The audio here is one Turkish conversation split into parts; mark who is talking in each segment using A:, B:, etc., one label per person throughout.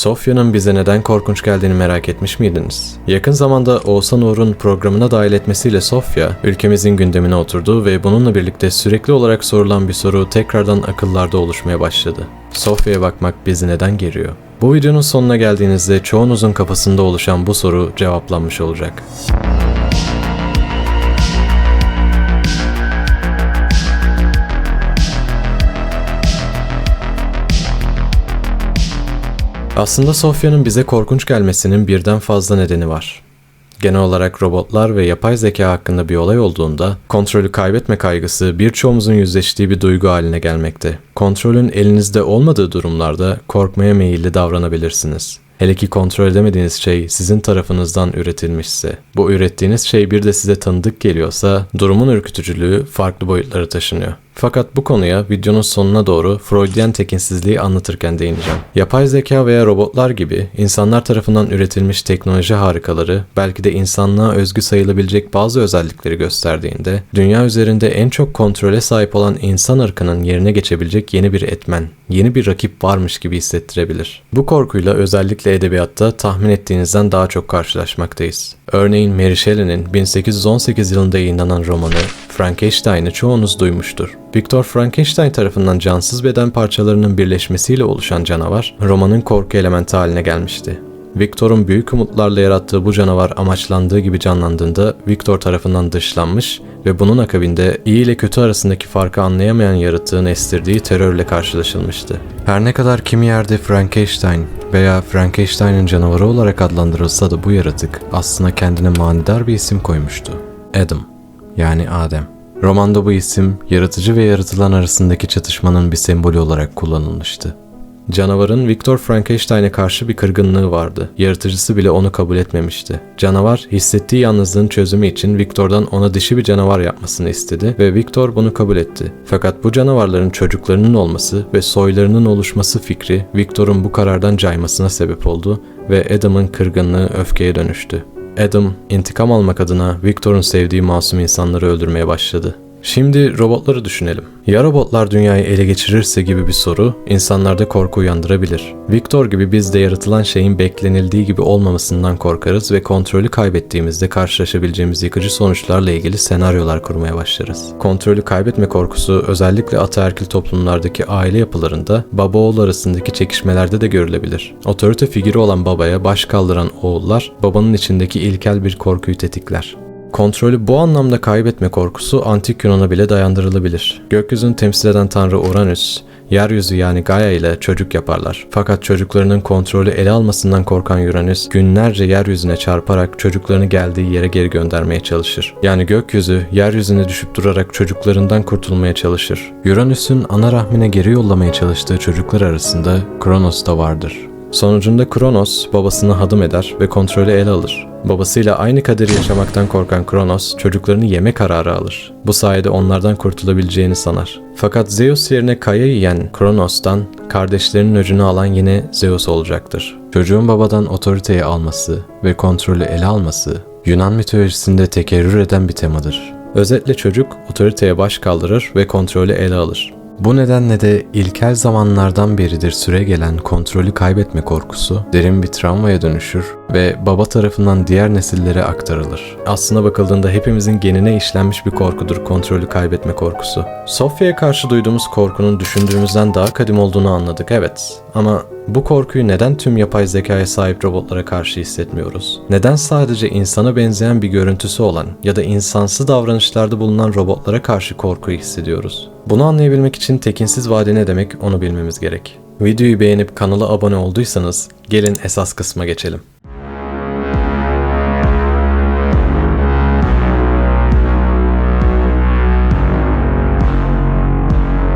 A: Sofya'nın bize neden korkunç geldiğini merak etmiş miydiniz? Yakın zamanda Oğuzhan Uğur'un programına dahil etmesiyle Sofya, ülkemizin gündemine oturdu ve bununla birlikte sürekli olarak sorulan bir soru tekrardan akıllarda oluşmaya başladı. Sofya'ya bakmak bizi neden geriyor? Bu videonun sonuna geldiğinizde çoğunuzun kafasında oluşan bu soru cevaplanmış olacak. Aslında Sofya'nın bize korkunç gelmesinin birden fazla nedeni var. Genel olarak robotlar ve yapay zeka hakkında bir olay olduğunda kontrolü kaybetme kaygısı birçoğumuzun yüzleştiği bir duygu haline gelmekte. Kontrolün elinizde olmadığı durumlarda korkmaya meyilli davranabilirsiniz. Hele ki kontrol edemediğiniz şey sizin tarafınızdan üretilmişse. Bu ürettiğiniz şey bir de size tanıdık geliyorsa durumun ürkütücülüğü farklı boyutlara taşınıyor. Fakat bu konuya videonun sonuna doğru Freudian tekinsizliği anlatırken değineceğim. Yapay zeka veya robotlar gibi insanlar tarafından üretilmiş teknoloji harikaları belki de insanlığa özgü sayılabilecek bazı özellikleri gösterdiğinde dünya üzerinde en çok kontrole sahip olan insan ırkının yerine geçebilecek yeni bir etmen, yeni bir rakip varmış gibi hissettirebilir. Bu korkuyla özellikle edebiyatta tahmin ettiğinizden daha çok karşılaşmaktayız. Örneğin Mary Shelley'nin 1818 yılında yayınlanan romanı Frankenstein'ı çoğunuz duymuştur. Viktor Frankenstein tarafından cansız beden parçalarının birleşmesiyle oluşan canavar, romanın korku elementi haline gelmişti. Victor'un büyük umutlarla yarattığı bu canavar amaçlandığı gibi canlandığında Victor tarafından dışlanmış ve bunun akabinde iyi ile kötü arasındaki farkı anlayamayan yaratığın estirdiği terörle karşılaşılmıştı. Her ne kadar kimi yerde Frankenstein veya Frankenstein'ın canavarı olarak adlandırılsa da bu yaratık aslında kendine manidar bir isim koymuştu. Adam yani Adem. Romanda bu isim yaratıcı ve yaratılan arasındaki çatışmanın bir sembolü olarak kullanılmıştı. Canavarın Viktor Frankenstein'e karşı bir kırgınlığı vardı. Yaratıcısı bile onu kabul etmemişti. Canavar hissettiği yalnızlığın çözümü için Viktor'dan ona dişi bir canavar yapmasını istedi ve Viktor bunu kabul etti. Fakat bu canavarların çocuklarının olması ve soylarının oluşması fikri Viktor'un bu karardan caymasına sebep oldu ve Adam'ın kırgınlığı öfkeye dönüştü. Adam, intikam almak adına Victor'un sevdiği masum insanları öldürmeye başladı. Şimdi robotları düşünelim. Ya robotlar dünyayı ele geçirirse gibi bir soru insanlarda korku uyandırabilir. Victor gibi biz de yaratılan şeyin beklenildiği gibi olmamasından korkarız ve kontrolü kaybettiğimizde karşılaşabileceğimiz yıkıcı sonuçlarla ilgili senaryolar kurmaya başlarız. Kontrolü kaybetme korkusu özellikle ataerkil toplumlardaki aile yapılarında baba oğul arasındaki çekişmelerde de görülebilir. Otorite figürü olan babaya baş kaldıran oğullar babanın içindeki ilkel bir korkuyu tetikler. Kontrolü bu anlamda kaybetme korkusu antik Yunan'a bile dayandırılabilir. Gökyüzünü temsil eden tanrı Uranüs, yeryüzü yani Gaia ile çocuk yaparlar. Fakat çocuklarının kontrolü ele almasından korkan Uranüs günlerce yeryüzüne çarparak çocuklarını geldiği yere geri göndermeye çalışır. Yani gökyüzü yeryüzüne düşüp durarak çocuklarından kurtulmaya çalışır. Uranüs'ün ana rahmine geri yollamaya çalıştığı çocuklar arasında Kronos da vardır. Sonucunda Kronos babasını hadım eder ve kontrolü ele alır. Babasıyla aynı kaderi yaşamaktan korkan Kronos çocuklarını yeme kararı alır. Bu sayede onlardan kurtulabileceğini sanar. Fakat Zeus yerine Kaya yiyen Kronos'tan kardeşlerinin öcünü alan yine Zeus olacaktır. Çocuğun babadan otoriteyi alması ve kontrolü ele alması Yunan mitolojisinde tekerrür eden bir temadır. Özetle çocuk otoriteye baş kaldırır ve kontrolü ele alır. Bu nedenle de ilkel zamanlardan beridir süre gelen kontrolü kaybetme korkusu derin bir travmaya dönüşür ve baba tarafından diğer nesillere aktarılır. Aslına bakıldığında hepimizin genine işlenmiş bir korkudur kontrolü kaybetme korkusu. Sofya'ya karşı duyduğumuz korkunun düşündüğümüzden daha kadim olduğunu anladık evet ama bu korkuyu neden tüm yapay zekaya sahip robotlara karşı hissetmiyoruz? Neden sadece insana benzeyen bir görüntüsü olan ya da insansı davranışlarda bulunan robotlara karşı korkuyu hissediyoruz? Bunu anlayabilmek için tekinsiz vade ne demek onu bilmemiz gerek. Videoyu beğenip kanala abone olduysanız gelin esas kısma geçelim.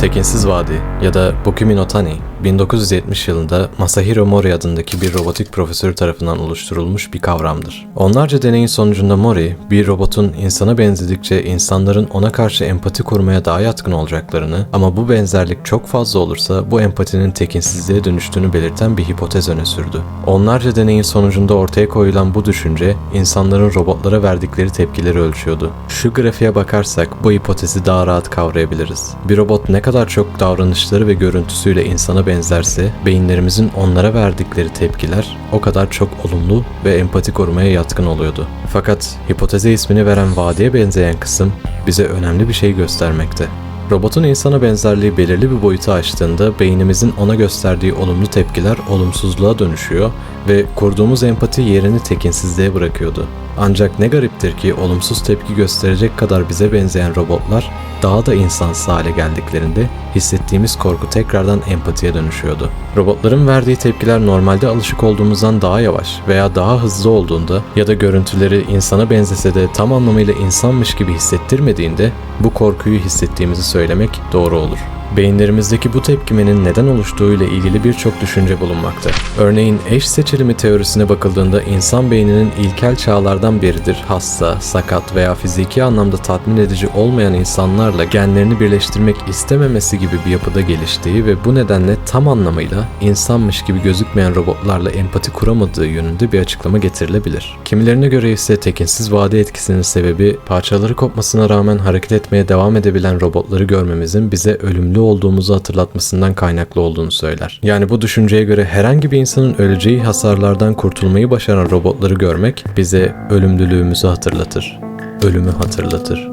A: Tekinsiz Vadi ya da Bokumi no Tani 1970 yılında Masahiro Mori adındaki bir robotik profesör tarafından oluşturulmuş bir kavramdır. Onlarca deneyin sonucunda Mori, bir robotun insana benzedikçe insanların ona karşı empati kurmaya daha yatkın olacaklarını ama bu benzerlik çok fazla olursa bu empatinin tekinsizliğe dönüştüğünü belirten bir hipotez öne sürdü. Onlarca deneyin sonucunda ortaya koyulan bu düşünce insanların robotlara verdikleri tepkileri ölçüyordu. Şu grafiğe bakarsak bu hipotezi daha rahat kavrayabiliriz. Bir robot ne kadar kadar çok davranışları ve görüntüsüyle insana benzerse, beyinlerimizin onlara verdikleri tepkiler o kadar çok olumlu ve empati korumaya yatkın oluyordu. Fakat hipoteze ismini veren vadiye benzeyen kısım bize önemli bir şey göstermekte. Robotun insana benzerliği belirli bir boyutu aştığında beynimizin ona gösterdiği olumlu tepkiler olumsuzluğa dönüşüyor ve kurduğumuz empati yerini tekinsizliğe bırakıyordu. Ancak ne gariptir ki olumsuz tepki gösterecek kadar bize benzeyen robotlar daha da insansı hale geldiklerinde hissettiğimiz korku tekrardan empatiye dönüşüyordu. Robotların verdiği tepkiler normalde alışık olduğumuzdan daha yavaş veya daha hızlı olduğunda ya da görüntüleri insana benzese de tam anlamıyla insanmış gibi hissettirmediğinde bu korkuyu hissettiğimizi söylemek doğru olur. Beyinlerimizdeki bu tepkimenin neden oluştuğu ile ilgili birçok düşünce bulunmakta. Örneğin eş seçilimi teorisine bakıldığında insan beyninin ilkel çağlardan beridir hasta, sakat veya fiziki anlamda tatmin edici olmayan insanlarla genlerini birleştirmek istememesi gibi bir yapıda geliştiği ve bu nedenle tam anlamıyla insanmış gibi gözükmeyen robotlarla empati kuramadığı yönünde bir açıklama getirilebilir. Kimilerine göre ise tekinsiz vade etkisinin sebebi parçaları kopmasına rağmen hareket etmeye devam edebilen robotları görmemizin bize ölümlü olduğumuzu hatırlatmasından kaynaklı olduğunu söyler. Yani bu düşünceye göre herhangi bir insanın öleceği hasarlardan kurtulmayı başaran robotları görmek bize ölümlülüğümüzü hatırlatır. Ölümü hatırlatır.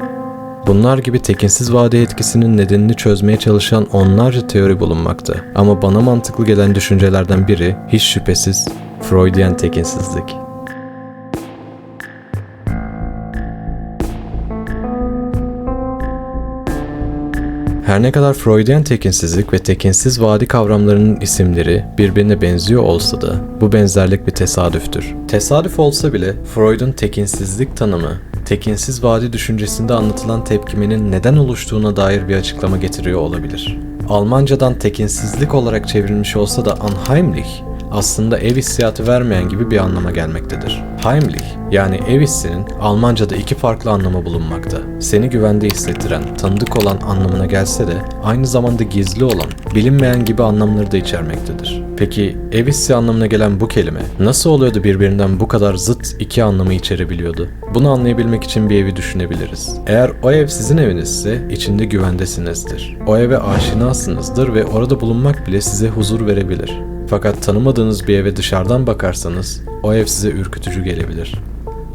A: Bunlar gibi tekinsiz vade etkisinin nedenini çözmeye çalışan onlarca teori bulunmakta. Ama bana mantıklı gelen düşüncelerden biri hiç şüphesiz Freudian tekinsizlik. Her ne kadar Freudian tekinsizlik ve tekinsiz vadi kavramlarının isimleri birbirine benziyor olsa da bu benzerlik bir tesadüftür. Tesadüf olsa bile Freud'un tekinsizlik tanımı, tekinsiz vadi düşüncesinde anlatılan tepkimenin neden oluştuğuna dair bir açıklama getiriyor olabilir. Almancadan tekinsizlik olarak çevrilmiş olsa da unheimlich aslında ev hissiyatı vermeyen gibi bir anlama gelmektedir. Heimlich yani ev hissinin Almanca'da iki farklı anlamı bulunmakta. Seni güvende hissettiren, tanıdık olan anlamına gelse de aynı zamanda gizli olan, bilinmeyen gibi anlamları da içermektedir. Peki ev hissi anlamına gelen bu kelime nasıl oluyordu birbirinden bu kadar zıt iki anlamı içerebiliyordu? Bunu anlayabilmek için bir evi düşünebiliriz. Eğer o ev sizin evinizse içinde güvendesinizdir. O eve aşinasınızdır ve orada bulunmak bile size huzur verebilir. Fakat tanımadığınız bir eve dışarıdan bakarsanız o ev size ürkütücü gelebilir.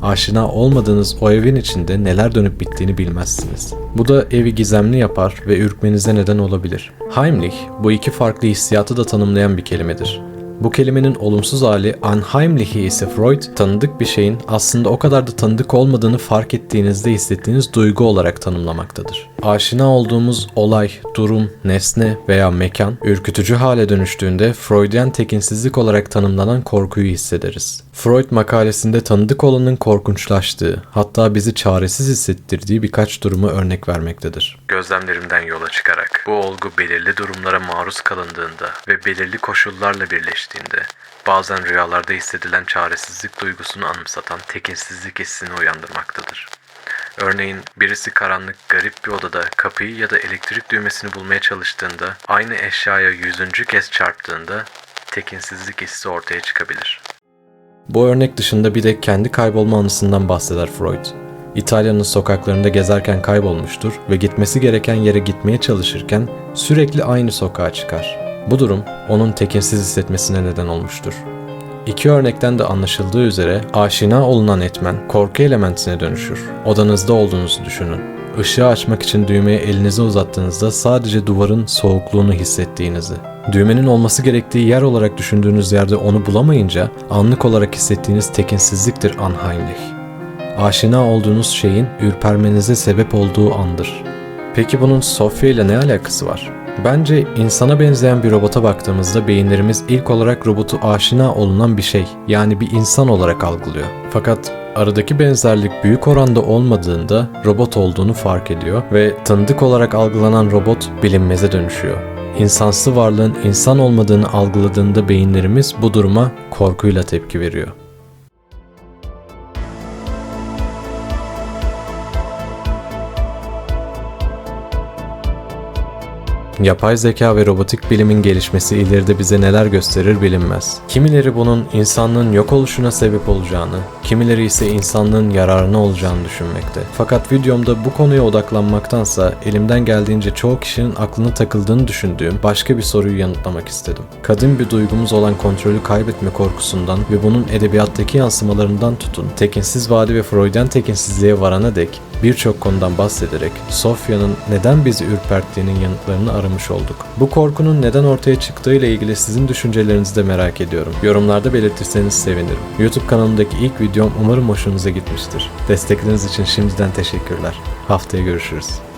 A: Aşina olmadığınız o evin içinde neler dönüp bittiğini bilmezsiniz. Bu da evi gizemli yapar ve ürkmenize neden olabilir. Heimlich bu iki farklı hissiyatı da tanımlayan bir kelimedir. Bu kelimenin olumsuz hali unheimlich'i ise Freud, tanıdık bir şeyin aslında o kadar da tanıdık olmadığını fark ettiğinizde hissettiğiniz duygu olarak tanımlamaktadır. Aşina olduğumuz olay, durum, nesne veya mekan ürkütücü hale dönüştüğünde Freudian tekinsizlik olarak tanımlanan korkuyu hissederiz. Freud makalesinde tanıdık olanın korkunçlaştığı, hatta bizi çaresiz hissettirdiği birkaç durumu örnek vermektedir. Gözlemlerimden yola çıkarak bu olgu belirli durumlara maruz kalındığında ve belirli koşullarla birleştiğinde bazen rüyalarda hissedilen çaresizlik duygusunu anımsatan tekinsizlik hissini uyandırmaktadır. Örneğin birisi karanlık garip bir odada kapıyı ya da elektrik düğmesini bulmaya çalıştığında aynı eşyaya yüzüncü kez çarptığında tekinsizlik hissi ortaya çıkabilir. Bu örnek dışında bir de kendi kaybolma anısından bahseder Freud. İtalya'nın sokaklarında gezerken kaybolmuştur ve gitmesi gereken yere gitmeye çalışırken sürekli aynı sokağa çıkar. Bu durum onun tekinsiz hissetmesine neden olmuştur. İki örnekten de anlaşıldığı üzere aşina olunan etmen korku elementine dönüşür. Odanızda olduğunuzu düşünün. Işığı açmak için düğmeye elinizi uzattığınızda sadece duvarın soğukluğunu hissettiğinizi, düğmenin olması gerektiği yer olarak düşündüğünüz yerde onu bulamayınca anlık olarak hissettiğiniz tekinsizliktir unheimlich. Aşina olduğunuz şeyin ürpermenize sebep olduğu andır. Peki bunun Sofya ile ne alakası var? Bence insana benzeyen bir robota baktığımızda beyinlerimiz ilk olarak robotu aşina olunan bir şey, yani bir insan olarak algılıyor. Fakat aradaki benzerlik büyük oranda olmadığında robot olduğunu fark ediyor ve tanıdık olarak algılanan robot bilinmeze dönüşüyor. İnsansı varlığın insan olmadığını algıladığında beyinlerimiz bu duruma korkuyla tepki veriyor. Yapay zeka ve robotik bilimin gelişmesi ileride bize neler gösterir bilinmez. Kimileri bunun insanlığın yok oluşuna sebep olacağını, kimileri ise insanlığın yararına olacağını düşünmekte. Fakat videomda bu konuya odaklanmaktansa elimden geldiğince çoğu kişinin aklına takıldığını düşündüğüm başka bir soruyu yanıtlamak istedim. Kadim bir duygumuz olan kontrolü kaybetme korkusundan ve bunun edebiyattaki yansımalarından tutun, tekinsiz vadi ve Freudian tekinsizliğe varana dek birçok konudan bahsederek Sofya'nın neden bizi ürperttiğinin yanıtlarını aramış olduk. Bu korkunun neden ortaya çıktığı ile ilgili sizin düşüncelerinizi de merak ediyorum. Yorumlarda belirtirseniz sevinirim. YouTube kanalımdaki ilk videom umarım hoşunuza gitmiştir. Destekleriniz için şimdiden teşekkürler. Haftaya görüşürüz.